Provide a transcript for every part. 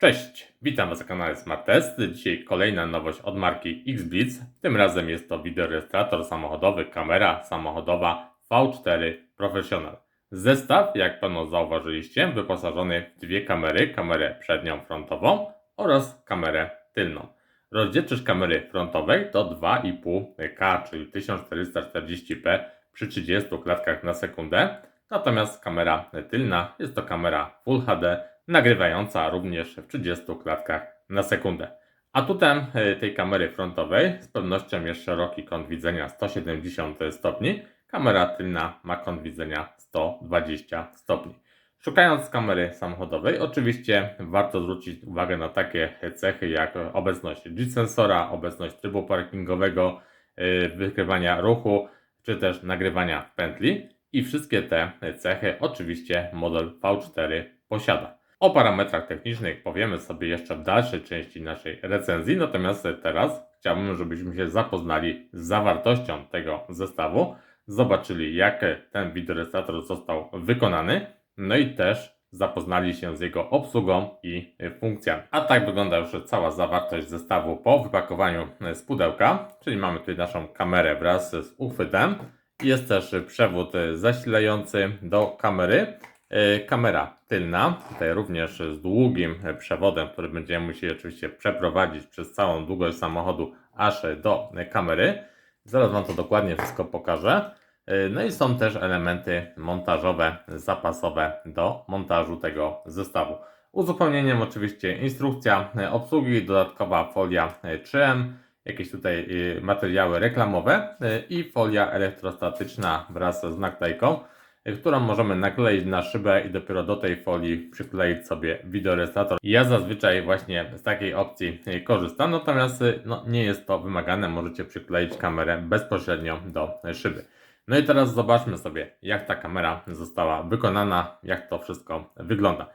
Cześć, witam Was na kanale Smart Test. Dzisiaj kolejna nowość od marki Xblitz. Tym razem jest to wideorejestrator samochodowy, kamera samochodowa V4 Professional. Zestaw, jak pewno zauważyliście, wyposażony w dwie kamery, kamerę przednią frontową oraz kamerę tylną. Rozdzielczość kamery frontowej to 2,5K, czyli 1440p przy 30 klatkach na sekundę. Natomiast kamera tylna jest to kamera Full HD, nagrywająca również w 30 klatkach na sekundę. Atutem e, tej kamery frontowej z pewnością jest szeroki kąt widzenia 170 stopni. Kamera tylna ma kąt widzenia 120 stopni. Szukając kamery samochodowej, oczywiście warto zwrócić uwagę na takie cechy jak obecność G-sensora, obecność trybu parkingowego, yy, wykrywania ruchu, czy też nagrywania w pętli. I wszystkie te cechy oczywiście model V4 posiada. O parametrach technicznych powiemy sobie jeszcze w dalszej części naszej recenzji, natomiast teraz chciałbym, żebyśmy się zapoznali z zawartością tego zestawu, zobaczyli jak ten wideorejestrator został wykonany, no i też zapoznali się z jego obsługą i funkcjami. A tak wygląda już cała zawartość zestawu po wypakowaniu z pudełka, czyli mamy tutaj naszą kamerę wraz z uchwytem. Jest też przewód zasilający do kamery. E, Kamera tylna, tutaj również z długim przewodem, który będziemy musieli oczywiście przeprowadzić przez całą długość samochodu aż do kamery. Zaraz Wam to dokładnie wszystko pokażę. E, No i są też elementy montażowe, zapasowe do montażu tego zestawu. Uzupełnieniem oczywiście instrukcja obsługi, dodatkowa folia 3M, jakieś tutaj materiały reklamowe i folia elektrostatyczna wraz z naklejką, którą możemy nakleić na szybę i dopiero do tej folii przykleić sobie wideorejestrator. Ja zazwyczaj właśnie z takiej opcji korzystam, natomiast no, nie jest to wymagane, możecie przykleić kamerę bezpośrednio do szyby. No i teraz zobaczmy sobie, jak ta kamera została wykonana, jak to wszystko wygląda.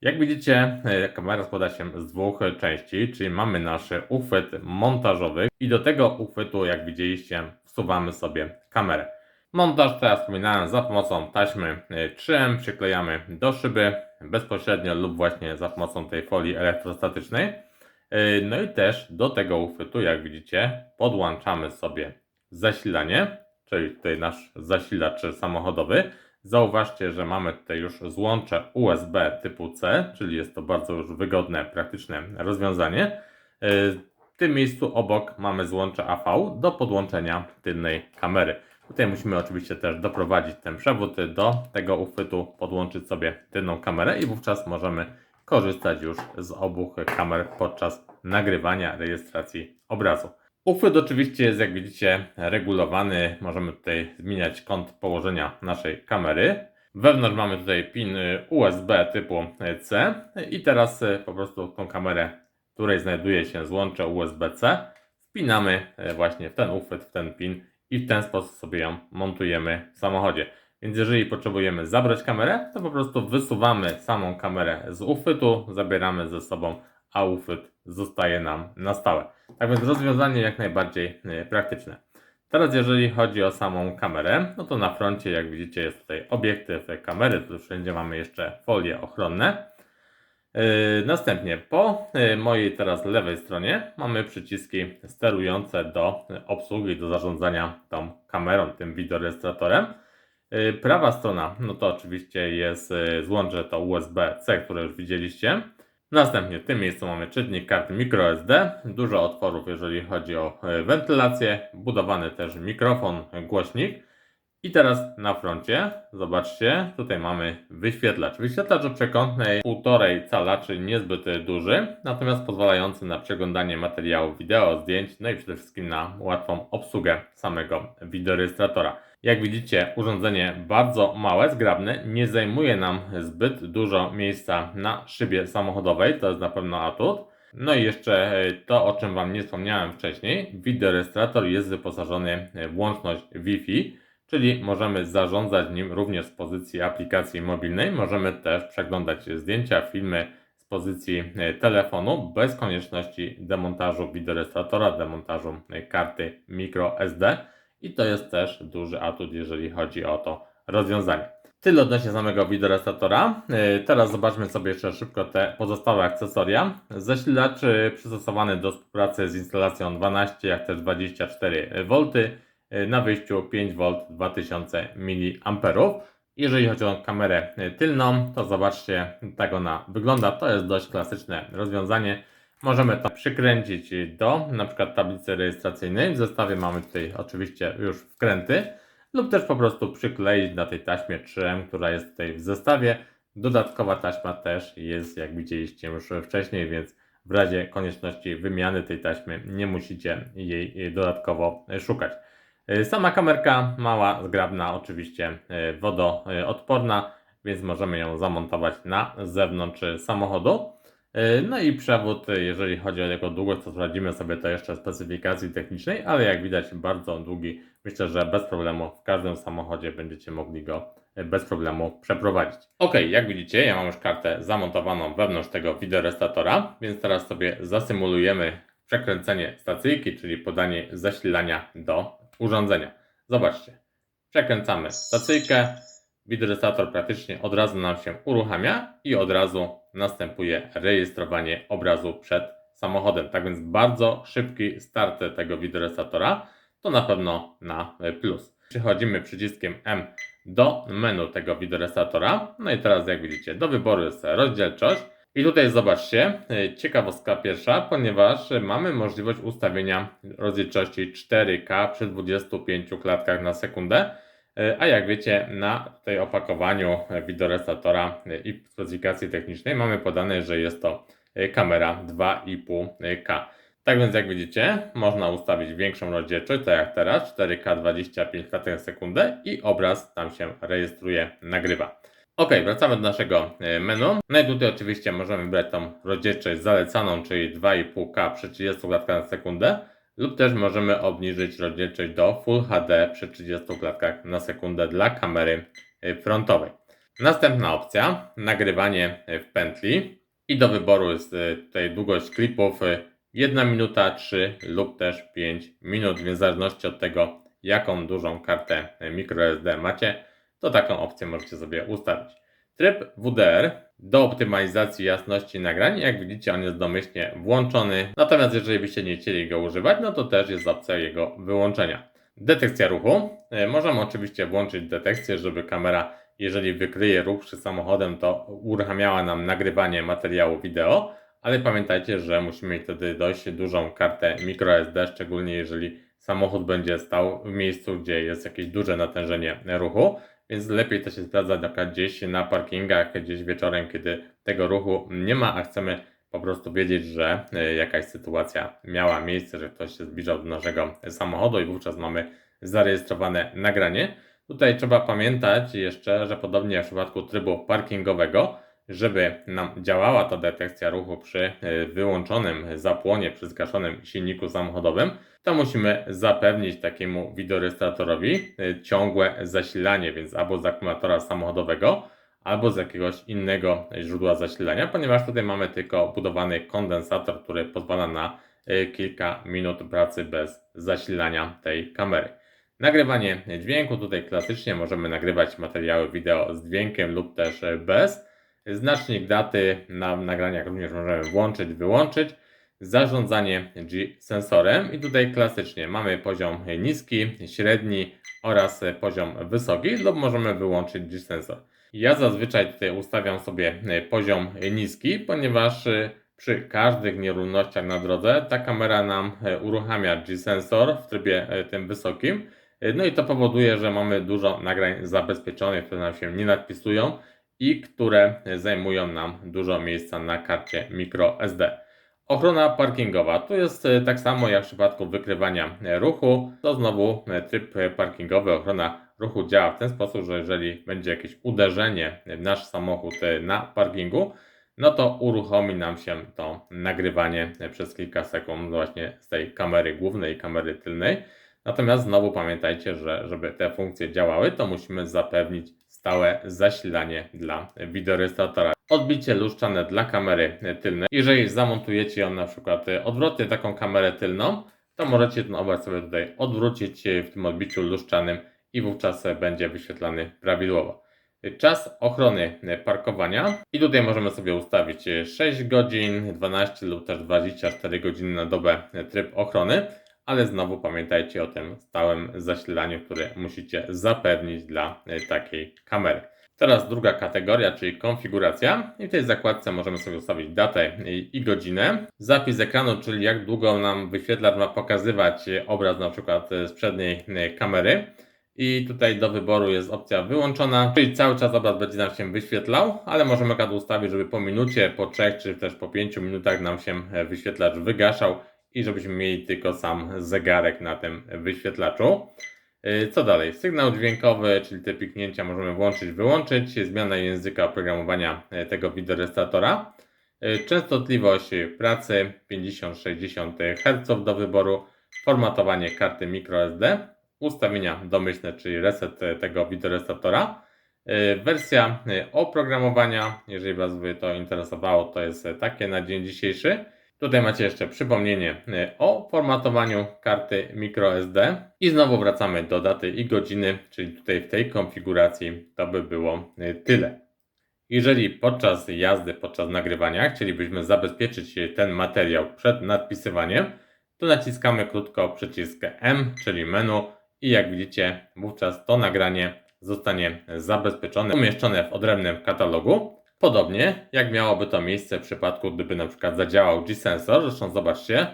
Jak widzicie, kamera składa się z dwóch części, czyli mamy nasz uchwyt montażowy i do tego uchwytu, jak widzieliście, wsuwamy sobie kamerę. Montaż, jak wspominałem, za pomocą taśmy e, 3M przyklejamy do szyby bezpośrednio lub właśnie za pomocą tej folii elektrostatycznej. E, No i też do tego uchwytu, jak widzicie, podłączamy sobie zasilanie, czyli tutaj nasz zasilacz samochodowy. Zauważcie, że mamy tutaj już złącze USB typu C, czyli jest to bardzo już wygodne, praktyczne rozwiązanie. Yy, W tym miejscu obok mamy złącze AV do podłączenia tylnej kamery. Tutaj musimy oczywiście też doprowadzić ten przewód do tego uchwytu, podłączyć sobie tylną kamerę i wówczas możemy korzystać już z obu kamer podczas nagrywania rejestracji obrazu. Uchwyt oczywiście jest, jak widzicie, regulowany. Możemy tutaj zmieniać kąt położenia naszej kamery. Wewnątrz mamy tutaj pin USB typu C i teraz y, po prostu tą kamerę, w której znajduje się złącze USB-C, wpinamy y, właśnie w ten uchwyt, w ten pin i w ten sposób sobie ją montujemy w samochodzie. Więc jeżeli potrzebujemy zabrać kamerę, to po prostu wysuwamy samą kamerę z uchwytu, zabieramy ze sobą, a uchwyt zostaje nam na stałe. Tak więc rozwiązanie jak najbardziej y, praktyczne. Teraz jeżeli chodzi o samą kamerę, no to na froncie jak widzicie jest tutaj obiektyw kamery, tu wszędzie mamy jeszcze folie ochronne. Yy, Następnie po yy, mojej teraz lewej stronie mamy przyciski sterujące do obsługi, do zarządzania tą kamerą, tym wideorejestratorem. Yy, Prawa strona, no to oczywiście jest złącze to USB-C, które już widzieliście. Następnie w tym miejscu mamy czytnik karty microSD, dużo otworów jeżeli chodzi o e, wentylację, budowany też mikrofon, e, głośnik. I teraz na froncie, zobaczcie, tutaj mamy wyświetlacz. Wyświetlacz o przekątnej 1,5 cala, czyli niezbyt duży, natomiast pozwalający na przeglądanie materiałów wideo, zdjęć, no i przede wszystkim na łatwą obsługę samego wideorejestratora. Jak widzicie, urządzenie bardzo małe, zgrabne, nie zajmuje nam zbyt dużo miejsca na szybie samochodowej, to jest na pewno atut. No i jeszcze e, to, o czym Wam nie wspomniałem wcześniej, wideorejestrator jest wyposażony w łączność Wi-Fi, czyli możemy zarządzać nim również z pozycji aplikacji mobilnej. Możemy też przeglądać zdjęcia, filmy z pozycji e, telefonu bez konieczności demontażu wideorejestratora, demontażu e, karty microSD. I to jest też duży atut, jeżeli chodzi o to rozwiązanie. Tyle odnośnie samego wideorestauratora. Yy, Teraz zobaczmy sobie jeszcze szybko te pozostałe akcesoria. Zasilacz przystosowany do współpracy z instalacją 12 jak też 24 V. Yy, Na wyjściu 5 V 2000 mA. Jeżeli chodzi o kamerę yy, tylną, to zobaczcie, tak ona wygląda. To jest dość klasyczne rozwiązanie. Możemy to przykręcić do na przykład tablicy rejestracyjnej. W zestawie mamy tutaj oczywiście już wkręty lub też po prostu przykleić na tej taśmie 3M, która jest tutaj w zestawie. Dodatkowa taśma też jest, jak widzieliście już wcześniej, więc w razie konieczności wymiany tej taśmy nie musicie jej dodatkowo szukać. Sama kamerka mała, zgrabna, oczywiście e, wodoodporna, więc możemy ją zamontować na zewnątrz samochodu. E, No i przewód, e, jeżeli chodzi o jego długość, to sprawdzimy sobie to jeszcze specyfikacji technicznej, ale jak widać bardzo długi. Myślę, że bez problemu w każdym samochodzie będziecie mogli go e, bez problemu przeprowadzić. Ok, jak widzicie, ja mam już kartę zamontowaną wewnątrz tego wideorestatora, więc teraz sobie zasymulujemy przekręcenie stacyjki, czyli podanie zasilania do urządzenia. Zobaczcie, przekręcamy stacyjkę, wideorestator praktycznie od razu nam się uruchamia i od razu następuje rejestrowanie obrazu przed samochodem. Tak więc bardzo szybki start tego wideorestatora to na pewno na plus. Przechodzimy przyciskiem M do menu tego wideorestatora. No i teraz jak widzicie do wyboru jest rozdzielczość. I tutaj zobaczcie, y, ciekawostka pierwsza, ponieważ mamy możliwość ustawienia rozdzielczości 4K przy 25 klatkach na sekundę. E, A jak wiecie, na tej opakowaniu wideorestatora e, i specyfikacji technicznej mamy podane, że jest to e, kamera 2,5K. Tak więc jak widzicie, można ustawić większą rozdzielczość, tak jak teraz, 4K 25 klatek na sekundę i obraz tam się rejestruje, nagrywa. Ok, wracamy do naszego e, menu. No i tutaj oczywiście możemy wybrać tą rozdzielczość zalecaną, czyli 2,5K przy 30 klatkach na sekundę lub też możemy obniżyć rozdzielczość do Full HD przy 30 klatkach na sekundę dla kamery y, frontowej. Następna opcja, nagrywanie y, w pętli i do wyboru jest tutaj długość klipów 1 minuta, 3 lub też 5 minut, w zależności od tego jaką dużą kartę microSD macie, to taką opcję możecie sobie ustawić. Tryb WDR do optymalizacji jasności nagrań, jak widzicie, on jest domyślnie włączony. Natomiast jeżeli byście nie chcieli go używać, no to też jest opcja jego wyłączenia. Detekcja ruchu. E, Możemy oczywiście włączyć detekcję, żeby kamera, jeżeli wykryje ruch przed samochodem, to uruchamiała nam nagrywanie materiału wideo. Ale pamiętajcie, że musimy mieć wtedy dość dużą kartę microSD, szczególnie jeżeli samochód będzie stał w miejscu, gdzie jest jakieś duże natężenie ruchu więc lepiej to się sprawdza na przykład gdzieś na parkingach, gdzieś wieczorem, kiedy tego ruchu nie ma, a chcemy po prostu wiedzieć, że e, jakaś sytuacja miała miejsce, że ktoś się zbliżał do naszego samochodu i wówczas mamy zarejestrowane nagranie. Tutaj trzeba pamiętać jeszcze, że podobnie jak w przypadku trybu parkingowego, żeby nam działała ta detekcja ruchu przy e, wyłączonym zapłonie, przy zgaszonym silniku samochodowym, to musimy zapewnić takiemu wideorestauratorowi e, ciągłe zasilanie, więc albo z akumulatora samochodowego, albo z jakiegoś innego źródła zasilania, ponieważ tutaj mamy tylko budowany kondensator, który pozwala na e, kilka minut pracy bez zasilania tej kamery. Nagrywanie dźwięku, tutaj klasycznie możemy nagrywać materiały wideo z dźwiękiem lub też bez. Znacznik daty na nagraniach również możemy włączyć, wyłączyć. Zarządzanie G-sensorem i tutaj klasycznie mamy poziom niski, średni oraz poziom wysoki lub możemy wyłączyć G-sensor. Ja zazwyczaj tutaj ustawiam sobie poziom niski, ponieważ przy każdych nierównościach na drodze ta kamera nam uruchamia G-sensor w trybie tym wysokim. No i to powoduje, że mamy dużo nagrań zabezpieczonych, które nam się nie nadpisują i które zajmują nam dużo miejsca na karcie microSD. Ochrona parkingowa. Tu jest e, tak samo jak w przypadku wykrywania e, ruchu. To znowu e, tryb parkingowy. Ochrona ruchu działa w ten sposób, że jeżeli będzie jakieś uderzenie w nasz samochód na parkingu, no to uruchomi nam się to nagrywanie przez kilka sekund właśnie z tej kamery głównej i kamery tylnej. Natomiast znowu pamiętajcie, że żeby te funkcje działały, to musimy zapewnić stałe zasilanie dla wideorestauratora. Odbicie lustrzane dla kamery tylnej. Jeżeli zamontujecie ją na przykład odwrotnie taką kamerę tylną, to możecie ten obraz sobie tutaj odwrócić w tym odbiciu lustrzanym i wówczas będzie wyświetlany prawidłowo. Czas ochrony parkowania i tutaj możemy sobie ustawić 6 godzin, 12 lub też 24 godziny na dobę tryb ochrony, ale znowu pamiętajcie o tym stałym zasilaniu, które musicie zapewnić dla takiej kamery. Teraz druga kategoria, czyli konfiguracja. I w tej zakładce możemy sobie ustawić datę i, godzinę. Zapis ekranu, czyli jak długo nam wyświetlacz ma pokazywać obraz na przykład z przedniej kamery. I tutaj do wyboru jest opcja wyłączona, czyli cały czas obraz będzie nam się wyświetlał, ale możemy kad ustawić, żeby po minucie, po 3 czy też po 5 minutach nam się wyświetlacz wygaszał i żebyśmy mieli tylko sam zegarek na tym wyświetlaczu. Y, co dalej? Sygnał dźwiękowy, czyli te piknięcia możemy włączyć, wyłączyć. Zmiana języka oprogramowania y, tego wideorestatora. Y, częstotliwość pracy 50-60 Hz do wyboru. Formatowanie karty microSD. Ustawienia domyślne, czyli reset tego wideorestatora. Wersja oprogramowania, jeżeli Was by to interesowało, to jest takie na dzień dzisiejszy. Tutaj macie jeszcze przypomnienie e, o formatowaniu karty microSD i znowu wracamy do daty i godziny, czyli tutaj w tej konfiguracji to by było e, tyle. Jeżeli podczas jazdy, podczas nagrywania chcielibyśmy zabezpieczyć ten materiał przed nadpisywaniem, to naciskamy krótko przycisk M, czyli menu i jak widzicie wówczas to nagranie zostanie zabezpieczone, umieszczone w odrębnym katalogu. Podobnie jak miałoby to miejsce w przypadku, gdyby na przykład zadziałał G-sensor. Zresztą zobaczcie,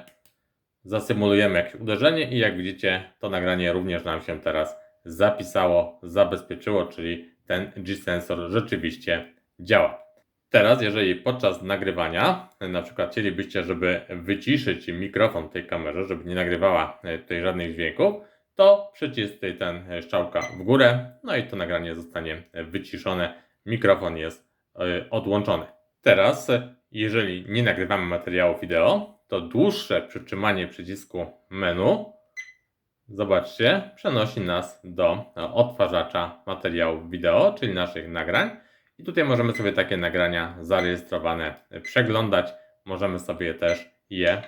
zasymulujemy jakieś uderzenie i jak widzicie, to nagranie również nam się teraz zapisało, zabezpieczyło, czyli ten G-sensor rzeczywiście działa. Teraz, jeżeli podczas nagrywania, na przykład chcielibyście, żeby wyciszyć mikrofon tej kamerze, żeby nie nagrywała e, tutaj żadnych dźwięków, to przycisk ten szczałka w górę, no i to nagranie zostanie wyciszone. Mikrofon jest E, odłączone. Teraz, jeżeli nie nagrywamy materiału wideo, to dłuższe przytrzymanie przycisku menu, zobaczcie, przenosi nas do odtwarzacza materiałów wideo, czyli naszych nagrań. I tutaj możemy sobie takie nagrania zarejestrowane przeglądać. Możemy sobie też je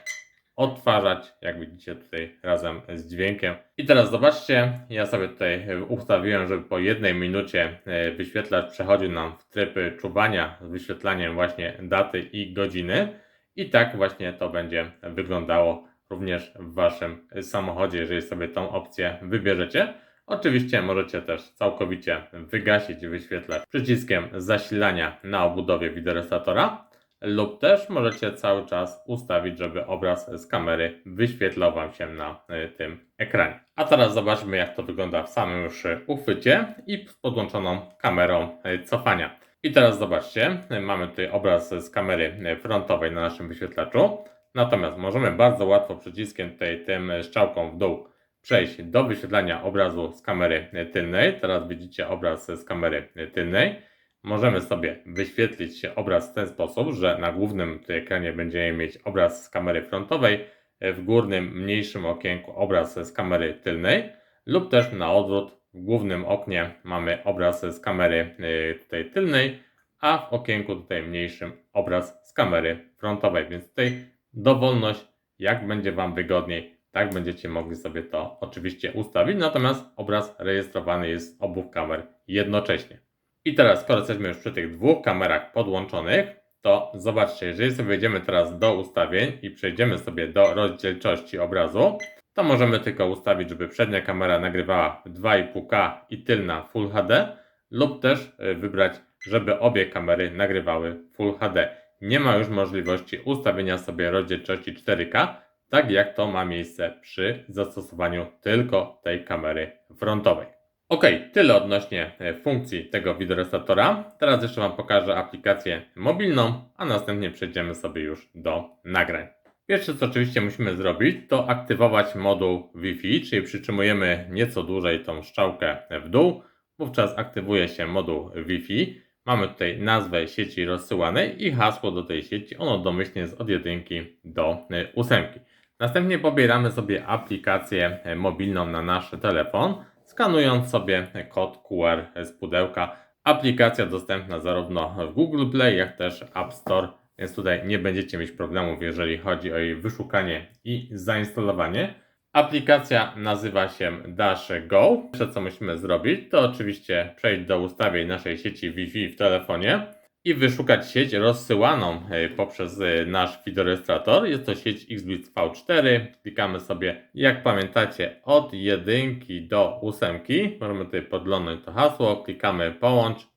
odtwarzać, jak widzicie tutaj razem z dźwiękiem. I teraz zobaczcie, ja sobie tutaj ustawiłem, żeby po jednej minucie e, wyświetlacz przechodził nam w tryb czuwania z wyświetlaniem właśnie daty i godziny. I tak właśnie to będzie wyglądało również w Waszym samochodzie, jeżeli sobie tą opcję wybierzecie. Oczywiście możecie też całkowicie wygasić wyświetlacz przyciskiem zasilania na obudowie wideorestatora lub też możecie cały czas ustawić, żeby obraz z kamery wyświetlał Wam się na y, tym ekranie. A teraz zobaczmy jak to wygląda w samym już uchwycie i z podłączoną kamerą y, cofania. I teraz zobaczcie, mamy tutaj obraz z kamery frontowej na naszym wyświetlaczu. Natomiast możemy bardzo łatwo przyciskiem tutaj tym strzałką w dół przejść do wyświetlania obrazu z kamery tylnej. Teraz widzicie obraz z kamery tylnej. Możemy sobie wyświetlić obraz w ten sposób, że na głównym ekranie będziemy mieć obraz z kamery frontowej, w górnym mniejszym okienku obraz z kamery tylnej lub też na odwrót w głównym oknie mamy obraz z kamery y, tutaj tylnej, a w okienku tutaj mniejszym obraz z kamery frontowej, więc tutaj dowolność, jak będzie Wam wygodniej, tak będziecie mogli sobie to oczywiście ustawić, natomiast obraz rejestrowany jest z obu kamer jednocześnie. I teraz, skoro jesteśmy już przy tych dwóch kamerach podłączonych, to zobaczcie, jeżeli sobie wejdziemy teraz do ustawień i przejdziemy sobie do rozdzielczości obrazu, to możemy tylko ustawić, żeby przednia kamera nagrywała w 2,5K i tylna Full HD, lub też e, wybrać, żeby obie kamery nagrywały Full HD. Nie ma już możliwości ustawienia sobie rozdzielczości 4K, tak jak to ma miejsce przy zastosowaniu tylko tej kamery frontowej. Ok, tyle odnośnie e, funkcji tego wideorestatora. Teraz jeszcze Wam pokażę aplikację mobilną, a następnie przejdziemy sobie już do nagrań. Pierwsze co oczywiście musimy zrobić to aktywować moduł Wi-Fi, czyli przytrzymujemy nieco dłużej tą strzałkę w dół. Wówczas aktywuje się moduł Wi-Fi. Mamy tutaj nazwę sieci rozsyłanej i hasło do tej sieci. Ono domyślnie jest od 1 do 8. E, następnie pobieramy sobie aplikację e, mobilną na nasz telefon skanując sobie kod QR z pudełka. Aplikacja dostępna zarówno w Google Play, jak też App Store, więc tutaj nie będziecie mieć problemów, jeżeli chodzi o jej wyszukanie i zainstalowanie. Aplikacja nazywa się Dash Go. Pierwsze co musimy zrobić, to oczywiście przejść do ustawień naszej sieci Wi-Fi w telefonie i wyszukać sieć rozsyłaną e, poprzez e, nasz wideorejestrator. Jest to sieć XBit V4. Klikamy sobie, jak pamiętacie, od 1 do 8. Możemy tutaj podglądać to hasło. Klikamy połącz,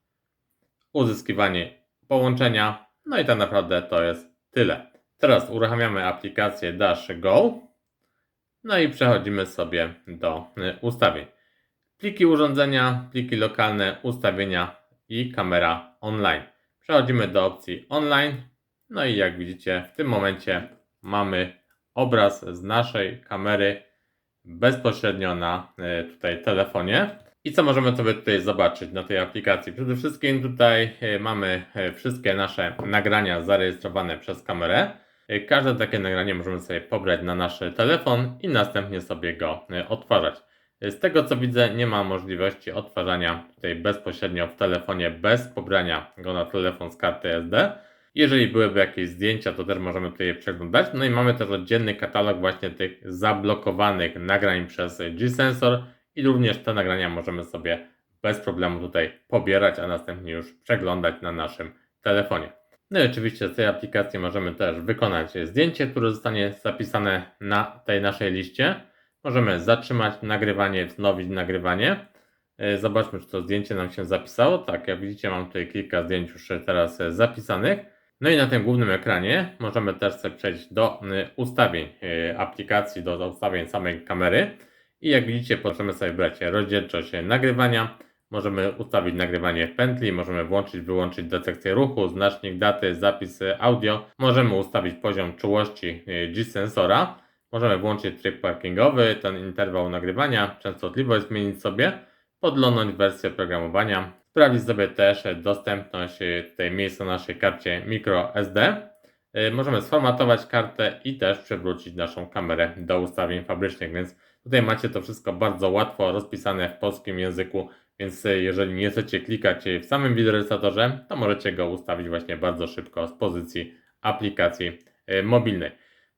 uzyskiwanie połączenia. No i tak naprawdę to jest tyle. Teraz uruchamiamy aplikację Dash Go. No i przechodzimy sobie do y, ustawień. Pliki urządzenia, pliki lokalne, ustawienia i kamera online. Przechodzimy do opcji online. No i jak widzicie, w tym momencie mamy obraz z naszej kamery bezpośrednio na y, tutaj telefonie. I co możemy sobie tutaj zobaczyć na tej aplikacji? Przede wszystkim tutaj y, mamy wszystkie nasze nagrania zarejestrowane przez kamerę. Każde takie nagranie możemy sobie pobrać na nasz telefon i następnie sobie go e, odtwarzać. Z tego co widzę, nie ma możliwości odtwarzania tutaj bezpośrednio w telefonie bez pobrania go na telefon z karty SD. Jeżeli byłyby jakieś zdjęcia, to też możemy tutaj je przeglądać. No i mamy też oddzielny katalog właśnie tych zablokowanych nagrań przez G-Sensor i również te nagrania możemy sobie bez problemu tutaj pobierać, a następnie już przeglądać na naszym telefonie. No i oczywiście z tej aplikacji możemy też wykonać zdjęcie, które zostanie zapisane na tej naszej liście. Możemy zatrzymać nagrywanie, wznowić nagrywanie. E, zobaczmy, czy to zdjęcie nam się zapisało. Tak, jak widzicie, mam tutaj kilka zdjęć już teraz zapisanych. No i na tym głównym ekranie możemy też przejść do e, ustawień e, aplikacji, do ustawień samej kamery. I jak widzicie, możemy sobie brać rozdzielczość nagrywania Możemy ustawić nagrywanie w pętli, możemy włączyć, wyłączyć detekcję ruchu, znacznik daty, zapis audio. Możemy ustawić poziom czułości G-sensora. Możemy włączyć tryb parkingowy, ten interwał nagrywania, częstotliwość zmienić sobie, podglądnąć wersję oprogramowania, sprawdzić sobie też dostępność y, tej miejsca na naszej karcie microSD. Y, możemy sformatować kartę i też przewrócić naszą kamerę do ustawień fabrycznych, więc tutaj macie to wszystko bardzo łatwo rozpisane w polskim języku więc e, jeżeli nie chcecie klikać w samym wideorejestratorze, to możecie go ustawić właśnie bardzo szybko z pozycji aplikacji mobilnej.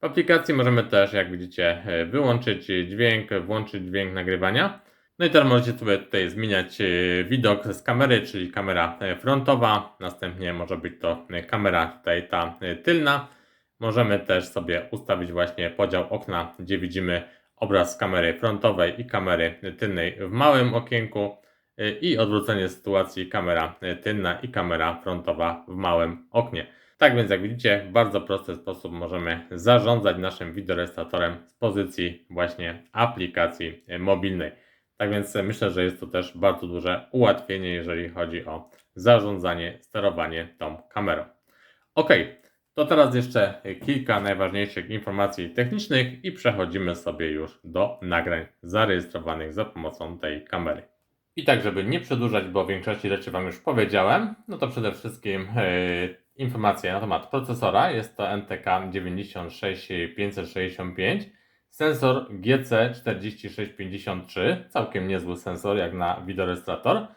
W aplikacji możemy też, jak widzicie, e, wyłączyć dźwięk, włączyć dźwięk nagrywania. No i teraz możecie sobie tutaj zmieniać widok z kamery, czyli kamera frontowa, następnie może być to kamera tutaj ta tylna. Możemy też sobie ustawić właśnie podział okna, gdzie widzimy obraz z kamery frontowej i kamery tylnej w małym okienku i odwrócenie sytuacji kamera tylna i kamera frontowa w małym oknie. Tak więc jak widzicie w bardzo prosty sposób możemy zarządzać naszym wideorejestratorem z pozycji właśnie aplikacji mobilnej. Tak więc myślę, że jest to też bardzo duże ułatwienie, jeżeli chodzi o zarządzanie, sterowanie tą kamerą. Ok, to teraz jeszcze kilka najważniejszych informacji technicznych i przechodzimy sobie już do nagrań zarejestrowanych za pomocą tej kamery. I tak, żeby nie przedłużać, bo o większości rzeczy Wam już powiedziałem, no to przede wszystkim yy, informacje na temat procesora. Jest to NTK 96565, sensor GC4653, całkiem niezły sensor jak na wideorejestrator.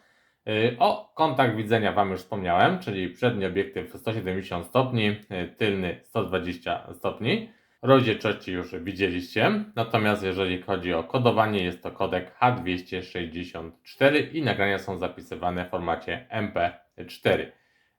Yy, o kontakt widzenia Wam już wspomniałem, czyli przedni obiektyw 170 stopni, yy, tylny 120 stopni. Rozdzielczości już widzieliście, natomiast jeżeli chodzi o kodowanie, jest to kodek H264 i nagrania są zapisywane w formacie MP4.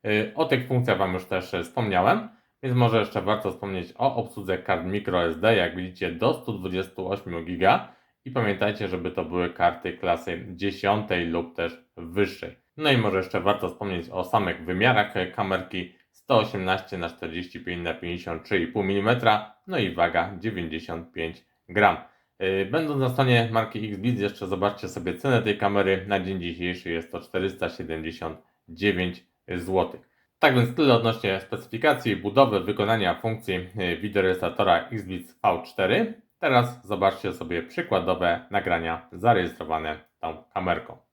Y, o tych funkcjach Wam już też wspomniałem, więc może jeszcze warto wspomnieć o obsłudze kart microSD, jak widzicie do 128 GB i pamiętajcie, żeby to były karty klasy 10 lub też wyższej. No i może jeszcze warto wspomnieć o samych wymiarach kamerki 118 na 45 na 53,5 mm, no i waga 95 gram. Y, będąc na stronie marki XBIT, jeszcze zobaczcie sobie cenę tej kamery. Na dzień dzisiejszy jest to 479 zł. Tak więc tyle odnośnie specyfikacji, budowy, wykonania funkcji y, wideorejestratora XBIT V4. Teraz zobaczcie sobie przykładowe nagrania zarejestrowane tą kamerką.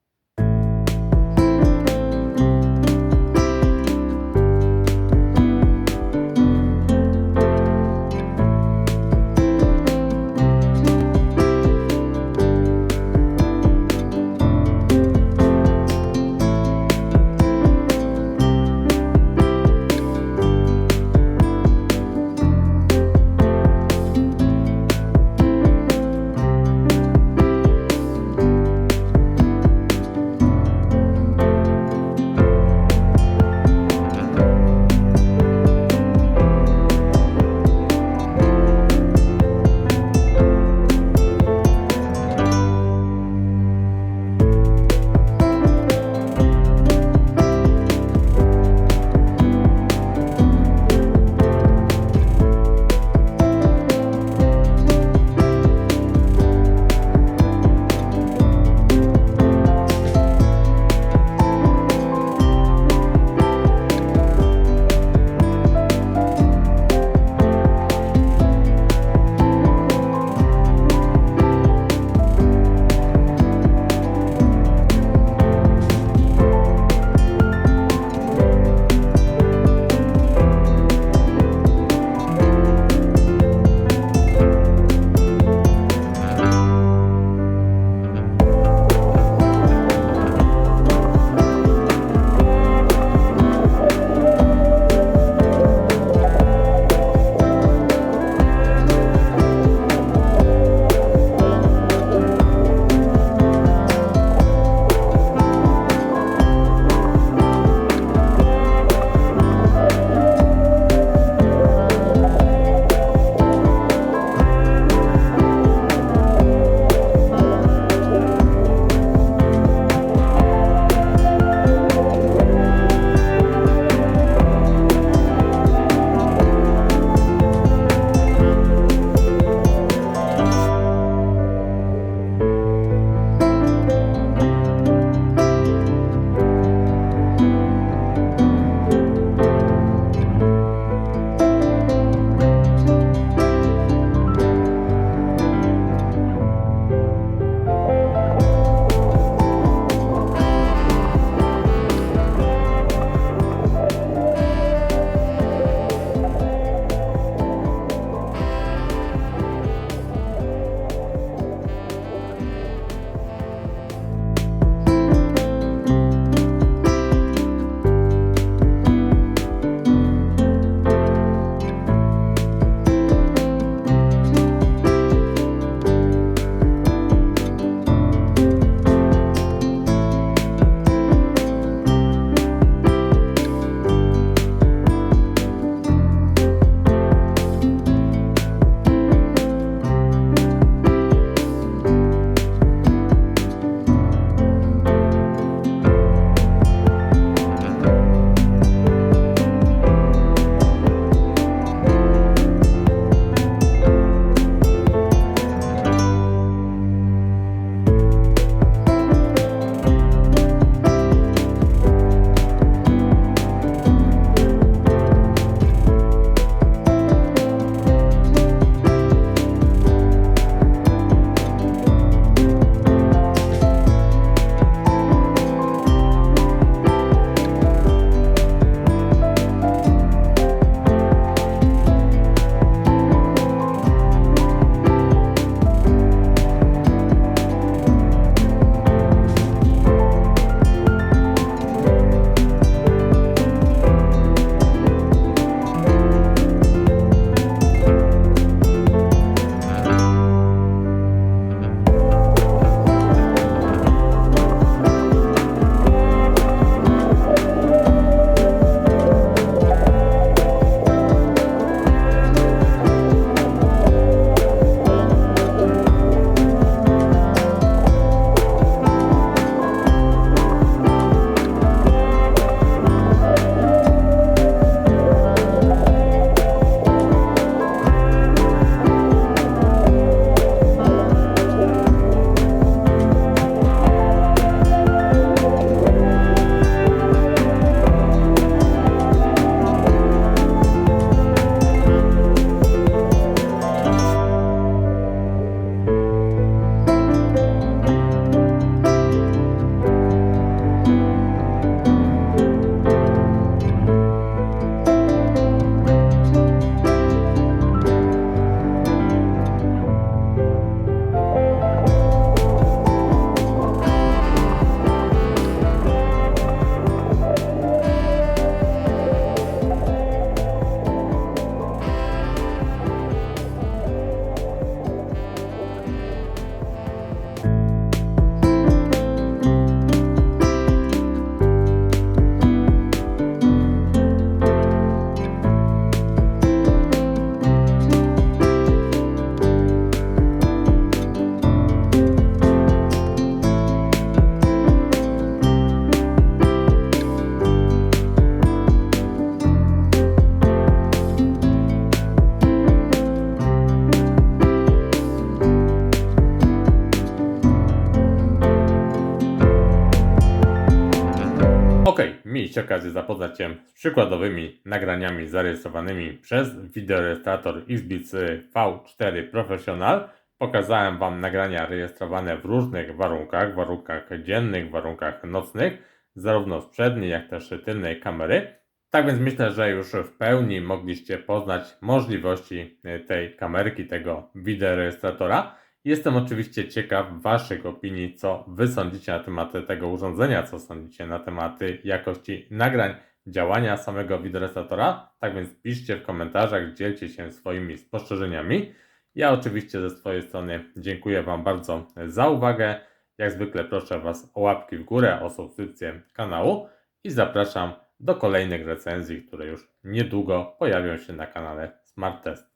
Okazję zapoznać się z przykładowymi nagraniami zarejestrowanymi przez wideorejestrator Xbits V4 Professional, pokazałem Wam nagrania rejestrowane w różnych warunkach, warunkach dziennych, warunkach nocnych, zarówno z przedniej, jak też tylnej kamery. Tak więc myślę, że już w pełni mogliście poznać możliwości e, tej kamerki, tego wideorejestratora. Jestem oczywiście ciekaw Waszych opinii, co Wy sądzicie na temat tego urządzenia, co sądzicie na temat jakości nagrań, działania samego wideorejestratora. Tak więc piszcie w komentarzach, dzielcie się swoimi spostrzeżeniami. Ja oczywiście ze swojej strony dziękuję Wam bardzo za uwagę. Jak zwykle proszę Was o łapki w górę, o subskrypcję kanału i zapraszam do kolejnych recenzji, które już niedługo pojawią się na kanale Smart Test.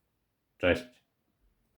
Cześć!